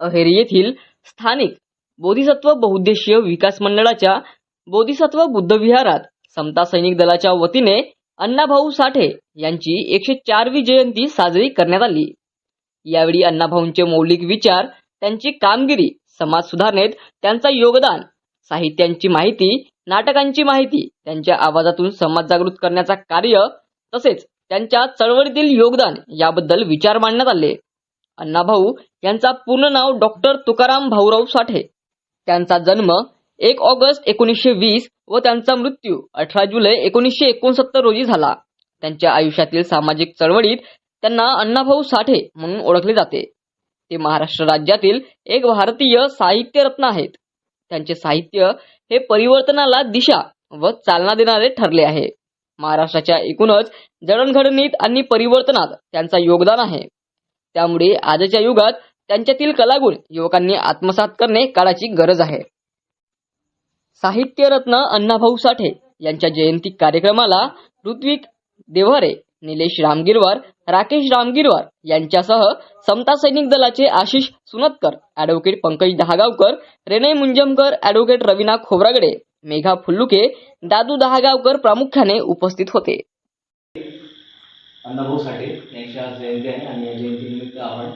अहेरी येथील स्थानिक बोधिसत्व बहुद्देशीय विकास मंडळाच्या बोधिसत्व बुद्धविहारात समता सैनिक दलाच्या वतीने अण्णाभाऊ साठे यांची एकशे चारवी जयंती साजरी करण्यात आली. यावेळी अण्णाभाऊंचे मौलिक विचार त्यांची कामगिरी समाज सुधारणेत त्यांचा योगदान साहित्यांची माहिती नाटकांची माहिती त्यांच्या आवाजातून समाज जागृत करण्याचा कार्य तसेच त्यांच्या चळवळीतील योगदान याबद्दल विचार मांडण्यात आले. अण्णाभाऊ यांचा पूर्ण नाव डॉक्टर तुकाराम भाऊराव साठे. त्यांचा जन्म एक ऑगस्ट एकोणीसशे वीस व त्यांचा मृत्यू अठरा जुलै एकोणीसशे एकोणसत्तर रोजी झाला. त्यांच्या आयुष्यातील सामाजिक चळवळीत त्यांना अण्णाभाऊ साठे म्हणून ओळखले जाते. ते महाराष्ट्र राज्यातील एक भारतीय साहित्यरत्न आहेत. त्यांचे साहित्य हे परिवर्तनाला दिशा व चालना देणारे ठरले आहे. महाराष्ट्राच्या एकूणच जडणघडणीत आणि परिवर्तनात त्यांचा योगदान आहे. त्यामुळे आजच्या युगात त्यांच्यातील कलागुण युवकांनी आत्मसात करणे काळाची गरज आहे. साहित्यरत्न अण्णाभाऊ साठे यांच्या जयंती कार्यक्रमाला ऋत्विक देव्हारे निलेश रामगिरवार राकेश रामगिरवार यांच्यासह समता सैनिक दलाचे आशिष सुनतकर ॲडव्होकेट पंकज दहागावकर रेणय मुंजमकर ॲडव्होकेट रविना खोब्रागडे मेघा फुल्लुके दादू दहागावकर प्रामुख्याने उपस्थित होते. अण्णाभाऊ साठे. यांची आज जयंती आहे आणि या जयंतीनिमित्त आपण